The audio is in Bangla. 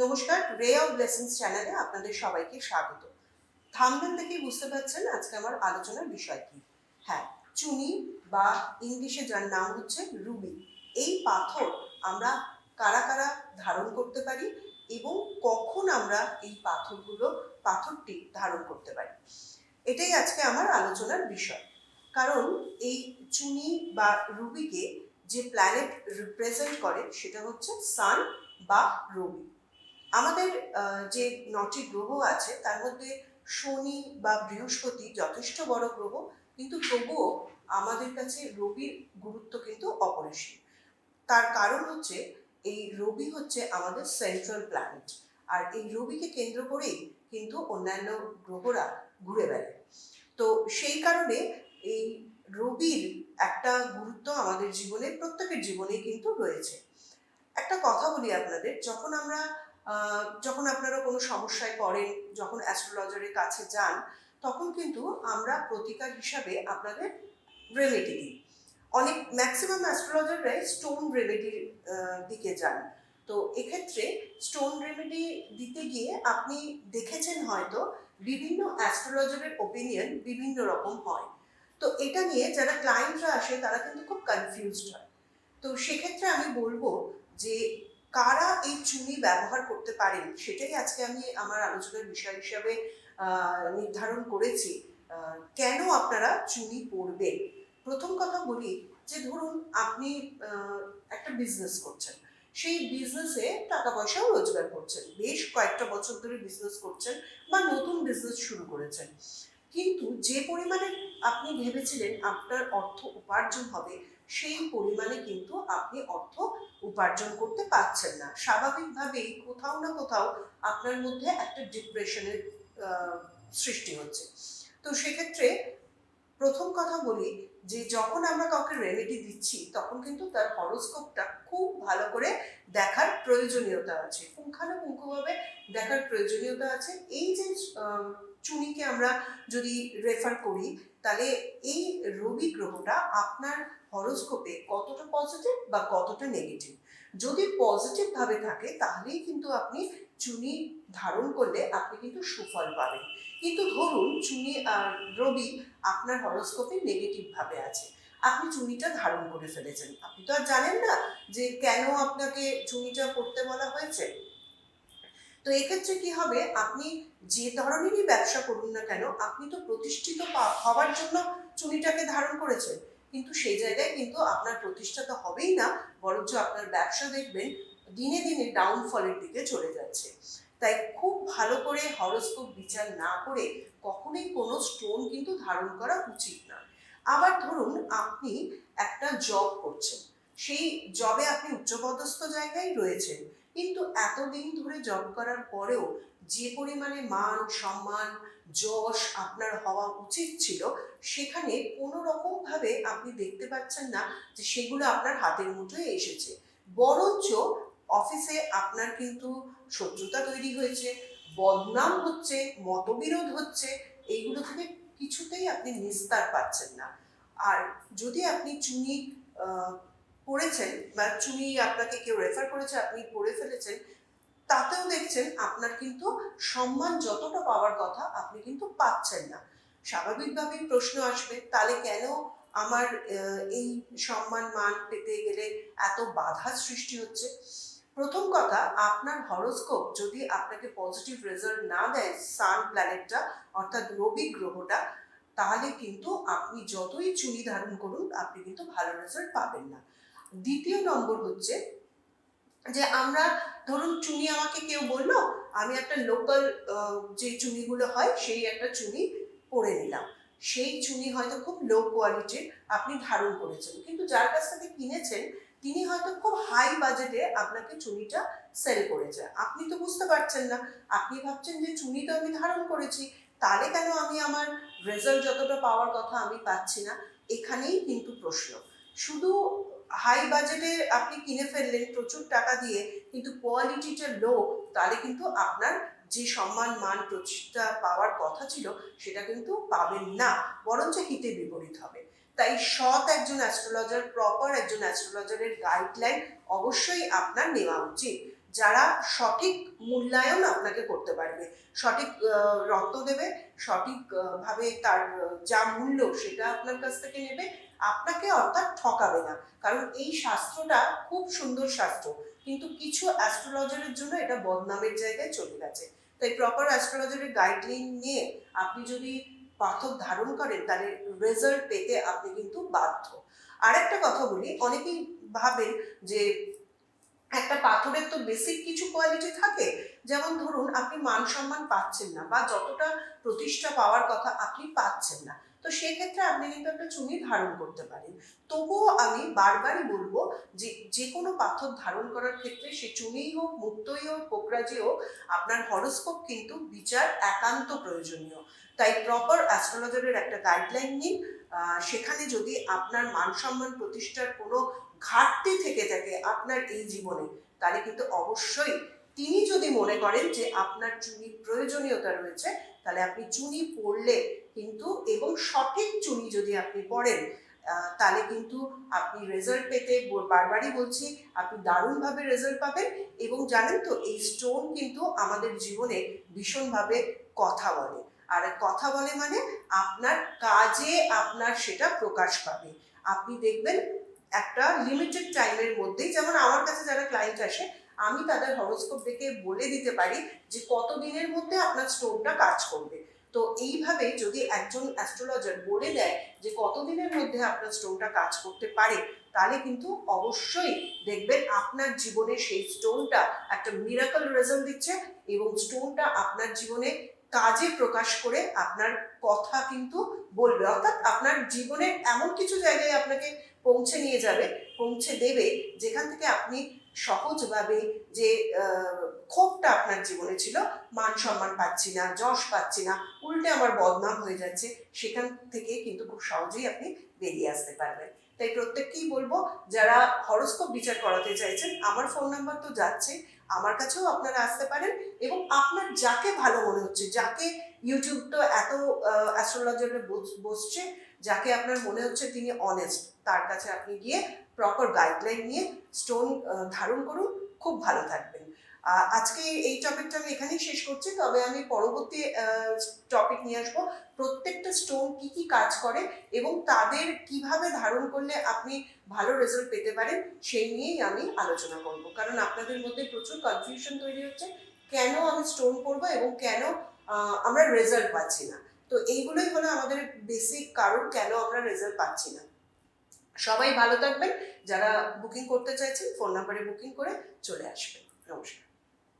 নমস্কার রে অফ ব্লেসিংস চ্যানেলে আপনাদের সবাইকে স্বাগত। থামবেন থেকেই বুঝতে পারছেন আজকে আমার আলোচনার বিষয় কি। হ্যাঁ চুনি বা ইংলিশে যার নাম হচ্ছে রুবি, এই পাথর আমরা কারা কারা ধারণ করতে পারি এবং কখন আমরা এই পাথরগুলো, পাথরটি ধারণ করতে পারি। এটাই আজকে আমার আলোচনার বিষয়। কারণ এই চুনি বা রুবিকে যে প্ল্যানেট রিপ্রেজেন্ট করে সেটা হচ্ছে সান বা রবি। আমাদের যে নটি গ্রহ আছে, তার মধ্যে শনি বা বৃহস্পতি যথেষ্ট বড় গ্রহ, কিন্তু তবুও আমাদের কাছে রবির গুরুত্ব কিন্তু অপরিসীম। তার কারণ হচ্ছে, এই রবি হচ্ছে আমাদের সেন্ট্রাল প্ল্যানেট আর এই রবিকে কেন্দ্র করেই কিন্তু অন্যান্য গ্রহরা ঘুরে বেড়ায়। তো সেই কারণে এই রবির একটা গুরুত্ব আমাদের জীবনে প্রত্যেকের জীবনেই কিন্তু রয়েছে। একটা কথা বলি আপনাদের, যখন আমরা যখন আপনারা কোনো সমস্যায় পড়েন, যখন অ্যাস্ট্রোলজারের কাছে যান, তখন কিন্তু আমরা প্রতিকার হিসাবে আপনাদের রেমেডি দিই। অনেক ম্যাক্সিমাম অ্যাস্ট্রোলজাররাই স্টোন রেমেডির দিকে যান। তো এক্ষেত্রে স্টোন রেমেডি দিতে গিয়ে আপনি দেখেছেন হয়তো বিভিন্ন অ্যাস্ট্রোলজারের ওপিনিয়ন বিভিন্ন রকম হয়। তো এটা নিয়ে যারা ক্লায়েন্টরা আসে, তারা কিন্তু খুব কনফিউজড হয়। তো সেক্ষেত্রে আমি বলব যে কারা এই চুনি ব্যবহার করতে পারেন, সেটাই আজকে আমি আমার আলোচনার বিষয় হিসাবে নির্ধারণ করেছি। কেন আপনারা চুনি পরবেন? প্রথম কথা বলি যে ধরুন আপনি একটা বিজনেস করছেন। সেই বিজনেসে টাকা পয়সাও রোজগার করছেন। বেশ কয়েকটা বছর ধরে বিজনেস করছেন বা নতুন বিজনেস শুরু করেছেন। কিন্তু যে পরিমাণে আপনি ভেবেছিলেন আপনার অর্থ উপার্জন হবে সেই পরিমাণে কিন্তু আপনি অর্থ উপার্জন করতে পারছেন না। স্বাভাবিকভাবেই কোথাও না কোথাও আপনার মধ্যে একটা ডিপ্রেশনের সৃষ্টি হচ্ছে। তো সেক্ষেত্রে প্রথম কথা বলি যে, যখন আমরা কাউকে রেমেডি দিচ্ছি, তখন কিন্তু তার হরোস্কোপটা খুব ভালো করে দেখার প্রয়োজনীয়তা আছে। পুঙ্খানুপুঙ্খভাবে দেখার প্রয়োজনীয়তা আছে। এই যে চুনিকে আমরা যদি রেফার করি, তাহলে এই রবি গ্রহটা আপনার হরোস্কোপে কতটা পজিটিভ বা কতটা নেগেটিভ যদি পজিটিভ ভাবে থাকে, তাহলেই কিন্তু আপনি চুনি ধারণ করলে আপনি কিন্তু সুফল পাবেন। কিন্তু ধরুন, চুনি আর রবি আপনার হরোস্কোপে নেগেটিভ ভাবে আছে। আপনি চুনিটা ধারণ করে ফেলেছেন। আপনি তো আর জানেন না যে কেন আপনাকে চুনিটা করতে বলা হয়েছে? তো এক্ষেত্রে কি হবে? আপনি যে ধরনেরই ব্যবসা করুন না কেন, আপনি তো প্রতিষ্ঠিত হওয়ার জন্য চুনিটাকে ধারণ করেছেন। কিন্তু সেই জায়গায় কিন্তু আপনার প্রতিষ্ঠা তো হবেই না, বরঞ্চ আপনার ব্যবসা দেখবেন দিনে দিনে ডাউনফলের দিকে চলে যাচ্ছে। তাই খুব ভালো করে হরস্কোপ বিচার না করে কখনোই কোনো স্টোন কিন্তু ধারণ করা উচিত না। আবার ধরুন আপনি একটা জব করছেন, সেই জবে আপনি উচ্চপদস্থ জায়গায় রয়েছেন কিন্তু এতদিন ধরে জব করার পরেও যে পরিমাণে মান, সম্মান, যশ আপনার হওয়া উচিত ছিল, সেখানে কোনো রকম ভাবে আপনি দেখতে পাচ্ছেন না যে সেগুলো আপনার হাতের মুঠোয় এসেছে। বরঞ্চ অফিসে আপনার কিন্তু শত্রুতা তৈরি হয়েছে, বদনাম হচ্ছে, মতবিরোধ হচ্ছে, এইগুলো থেকে কিছুতেই আপনি নিস্তার পাচ্ছেন না। আর যদি আপনি চুনি পড়েছেন বা চুনি আপনাকে কেউ রেফার করেছে, আপনি পড়ে ফেলেছেন, তাতেও দেখছেন আপনার কিন্তু সম্মান যতটা পাওয়ার কথা আপনি কিন্তু পাচ্ছেন না। স্বাভাবিকভাবেই প্রশ্ন আসবে, তাহলে কেন আমার এই সম্মান মান পেতে গেলে এত বাধা সৃষ্টি হচ্ছে? প্রথম কথা, আপনার হরোস্কোপ যদি আপনাকে পজিটিভ রেজাল্ট না দেয় সান প্ল্যানেটটা অর্থাৎ রবি গ্রহটা, তাহলে কিন্তু আপনি যতই চুনি ধারণ করুন, আপনি কিন্তু ভালো রেজাল্ট পাবেন না। দ্বিতীয় নম্বর হচ্ছে যে আমরা, ধরুন চুনি আমাকে কেউ বলল, আমি একটা লোকাল যে চুনিগুলো হয়, সেই একটা চুনি পরে নিলাম। সেই চুনি হয়তো খুব লো কোয়ালিটির আপনি ধারণ করেছেন। কিন্তু যার কাছ থেকে কিনেছেন, তিনি হয়তো খুব হাই বাজেটে আপনাকে চুনিটা সেল করেছে। আপনি তো বুঝতে পারছেন না। আপনি ভাবছেন যে চুনি তো আমি ধারণ করেছি, তাহলে কেন আমি আমার রেজাল্ট যতটা পাওয়ার কথা আমি পাচ্ছি না? এখানেই কিন্তু প্রশ্ন। শুধু হাই বাজেটে আপনি কিনে ফেললেন প্রচুর টাকা দিয়ে কিন্তু কোয়ালিটিটা লো তাহলে কিন্তু আপনার যে সম্মান মান প্রতিষ্ঠা পাওয়ার কথা ছিল সেটা কিন্তু পাবেন না। বরঞ্চ হিতে বিপরীত হবে। তাই সৎ একজন অ্যাস্ট্রোলজার প্রপার একজন অ্যাস্ট্রোলজারের গাইডলাইন অবশ্যই আপনার নেওয়া উচিত। যারা সঠিক মূল্যায়ন আপনাকে করতে পারবে সঠিক রত্ন দেবে সঠিক আহ, ভাবে তার যা মূল্য সেটা আপনার কাছ থেকে নেবে আপনাকে অর্থাৎ ঠকাবে না। কারণ এই শাস্ত্রটা খুব সুন্দর শাস্ত্র। কিন্তু কিছু অ্যাস্ট্রোলজারের জন্য এটা বদনামের জায়গায় চলে গেছে। তাই প্রপার অ্যাস্ট্রোলজারের গাইডলাইন নিয়ে আপনি যদি পাথর ধারণ করেন, তাহলে রেজাল্ট পেতে আপনি কিন্তু বাধ্য। আরেকটা কথা বলি, অনেকেই ভাবেন যে একটা পাথরের তো বেসিক কিছু কোয়ালিটি থাকে। যেমন ধরুন, আপনি মান সম্মান পাচ্ছেন না বা যতটা প্রতিষ্ঠা পাওয়ার কথা আপনি পাচ্ছেন না। তো সেক্ষেত্রে আপনি কিন্তু একটা চুনি ধারণ করতে পারেন। তবুও আমি বারবারই বলব যে যে কোনো পাথর ধারণ করার ক্ষেত্রে সে চুনিই হোক, মুক্তই হোক পোকরাজি হোক, আপনার হরস্কোপ কিন্তু বিচার একান্ত প্রয়োজনীয়। তাই প্রপার অ্যাস্ট্রোলজারের একটা গাইডলাইন নিন। সেখানে যদি আপনার মান সম্মান প্রতিষ্ঠার কোনো ঘাটতি থেকে থাকে আপনার এই জীবনে, তাহলে কিন্তু অবশ্যই তিনি যদি মনে করেন যে আপনার চুনির প্রয়োজনীয়তা রয়েছে, তাহলে আপনি চুনি পড়লে কিন্তু এবং সঠিক চুনি যদি আপনি পড়েন তাহলে কিন্তু আপনি রেজাল্ট পেতে বারবারই বলছি, আপনি দারুণভাবে রেজাল্ট পাবেন এবং জানেন তো, এই স্টোন কিন্তু আমাদের জীবনে ভীষণভাবে কথা বলে। আর কথা বলে মানে আপনার কাজে আপনার সেটা প্রকাশ পাবে। আপনি দেখবেন একটা লিমিটেড টাইমের মধ্যেই, যেমন আমার কাছে যারা ক্লায়েন্ট আসে, আমি তাদের হরোস্কোপ দেখে বলে দিতে পারি যে কত দিনের মধ্যে আপনার স্টোনটা কাজ করবে। তো এইভাবে যদি একজন অ্যাস্ট্রোলজার বলে দেয় যে কতদিনের মধ্যে আপনার স্টোনটা কাজ করতে পারে, তাহলে কিন্তু অবশ্যই দেখবেন আপনার জীবনে সেই স্টোনটা একটা মিরাকল রেজাল্ট দিচ্ছে এবং স্টোনটা আপনার জীবনে কাজে প্রকাশ করে আপনার কথা কিন্তু বলবে। অর্থাৎ আপনার জীবনের এমন কিছু জায়গায় আপনাকে পৌঁছে নিয়ে যাবে, পৌঁছে দেবে যেখান থেকে আপনি সহজভাবে যে ক্ষোভটা আপনার জীবনে ছিল, মান সম্মান পাচ্ছি না, যশ পাচ্ছি না, উল্টে আমার বদনাম হয়ে যাচ্ছে, সেখান থেকে কিন্তু খুব সহজেই আপনি বেরিয়ে আসতে পারবেন। তাই প্রত্যেককেই বলব, যারা হরস্কোপ বিচার করাতে চাইছেন, আমার ফোন নাম্বার তো যাচ্ছে, আমার কাছেও আপনারা আসতে পারেন এবং আপনার যাকে ভালো মনে হচ্ছে, যাকে ইউটিউব তো এত অ্যাস্ট্রোলজারে বসছে, যাকে আপনার মনে হচ্ছে তিনি অনেস্ট তার কাছে আপনি গিয়ে প্রপার গাইডলাইন নিয়ে স্টোন ধারণ করুন, খুব ভালো থাকবেন। আজকে এই টপিকটা আমি এখানেই শেষ করছি, তবে আমি পরবর্তী টপিক নিয়ে আসব। প্রত্যেকটা স্টোন কি কি কাজ করে এবং তাদের কীভাবে ধারণ করলে আপনি ভালো রেজাল্ট পেতে পারেন, সেই নিয়েই আমি আলোচনা করব। কারণ আপনাদের মধ্যে প্রচুর কনফিউশন তৈরি হচ্ছে, কেন আমি স্টোন করব এবং কেন আমরা রেজাল্ট পাচ্ছি না? তো এইগুলোই হলো আমাদের বেসিক কারণ, কেন আমরা রেজাল্ট পাচ্ছি না। সবাই ভালো থাকবেন। যারা বুকিং করতে চাইছেন ফোন নাম্বারে বুকিং করে চলে আসবেন। নমস্কার।